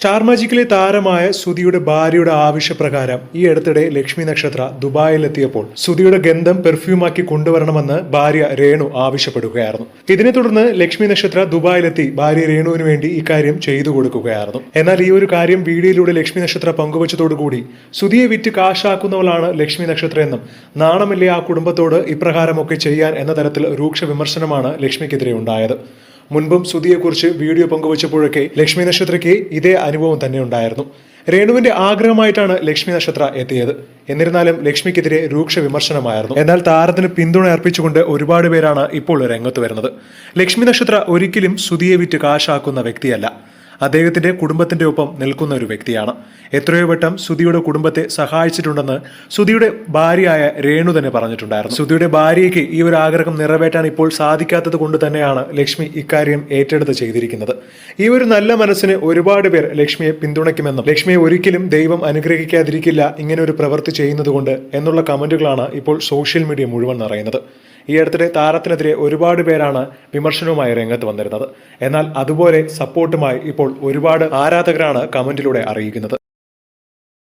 Star മാജിക്കിലെ താരമായ സുധിയുടെ ഭാര്യയുടെ ആവശ്യപ്രകാരം ഈ അടുത്തിടെ ലക്ഷ്മി നക്ഷത്ര ദുബായിലെത്തിയപ്പോൾ സുധിയുടെ ഗന്ധം പെർഫ്യൂമാക്കി കൊണ്ടുവരണമെന്ന് ഭാര്യ രേണു ആവശ്യപ്പെടുകയായിരുന്നു. ഇതിനെ തുടർന്ന് ലക്ഷ്മി നക്ഷത്ര ദുബായിലെത്തി ഭാര്യ രേണുവിന് വേണ്ടി ഇക്കാര്യം ചെയ്തു കൊടുക്കുകയായിരുന്നു. എന്നാൽ ഈ ഒരു കാര്യം വീഡിയോയിലൂടെ ലക്ഷ്മി നക്ഷത്ര പങ്കുവച്ചതോടുകൂടി സുധിയെ വിറ്റ് കാശാക്കുന്നവളാണ് ലക്ഷ്മി നക്ഷത്ര എന്നും നാണമില്ലേ ആ കുടുംബത്തോട് ഇപ്രകാരമൊക്കെ ചെയ്യാൻ എന്ന തരത്തിൽ രൂക്ഷ വിമർശനമാണ് ലക്ഷ്മിക്കെതിരെ ഉണ്ടായത്. മുൻപും സുധിയെക്കുറിച്ച് വീഡിയോ പങ്കുവച്ചപ്പോഴൊക്കെ ലക്ഷ്മി നക്ഷത്രയ്ക്ക് ഇതേ അനുഭവം തന്നെ ഉണ്ടായിരുന്നു രേണുവിന്റെ ആഗ്രഹമായിട്ടാണ് ലക്ഷ്മി നക്ഷത്ര എത്തിയത്. എന്നിരുന്നാലും ലക്ഷ്മിക്കെതിരെ രൂക്ഷ വിമർശനമായിരുന്നു. എന്നാൽ താരത്തിന് പിന്തുണ അർപ്പിച്ചുകൊണ്ട് ഒരുപാട് പേരാണ് ഇപ്പോൾ രംഗത്ത് വരുന്നത്. ലക്ഷ്മി നക്ഷത്ര ഒരിക്കലും സുധിയെ വിറ്റ് കാശാക്കുന്ന വ്യക്തിയല്ല. അദ്ദേഹത്തിന്റെ കുടുംബത്തിന്റെ ഒപ്പം നിൽക്കുന്ന ഒരു വ്യക്തിയാണ്. എത്രയോ വട്ടം സുധിയുടെ കുടുംബത്തെ സഹായിച്ചിട്ടുണ്ടെന്ന് സുധിയുടെ ഭാര്യയായ രേണു തന്നെ പറഞ്ഞിട്ടുണ്ടായിരുന്നു. സുധിയുടെ ഭാര്യയ്ക്ക് ഈ ഒരു ആഗ്രഹം നിറവേറ്റാൻ ഇപ്പോൾ സാധിക്കാത്തത് കൊണ്ട് തന്നെയാണ് ലക്ഷ്മി ഇക്കാര്യം ഏറ്റെടുത്ത് ചെയ്തിരിക്കുന്നത്. ഈ ഒരു നല്ല മനസ്സിന് ഒരുപാട് പേർ ലക്ഷ്മിയെ പിന്തുണയ്ക്കുമെന്നും ലക്ഷ്മിയെ ഒരിക്കലും ദൈവം അനുഗ്രഹിക്കാതിരിക്കില്ല ഇങ്ങനെ ഒരു പ്രവൃത്തി ചെയ്യുന്നത് എന്നുള്ള കമന്റുകളാണ് ഇപ്പോൾ സോഷ്യൽ മീഡിയ മുഴുവൻ നിറയുന്നത്. ഈ അടുത്തിടെ താരത്തിനെതിരെ ഒരുപാട് പേരാണ് വിമർശനവുമായി രംഗത്ത് വന്നിരുന്നത്. എന്നാൽ അതുപോലെ സപ്പോർട്ടുമായി ഇപ്പോൾ ഒരുപാട് ആരാധകരാണ് കമന്റിലൂടെ അറിയിക്കുന്നത്.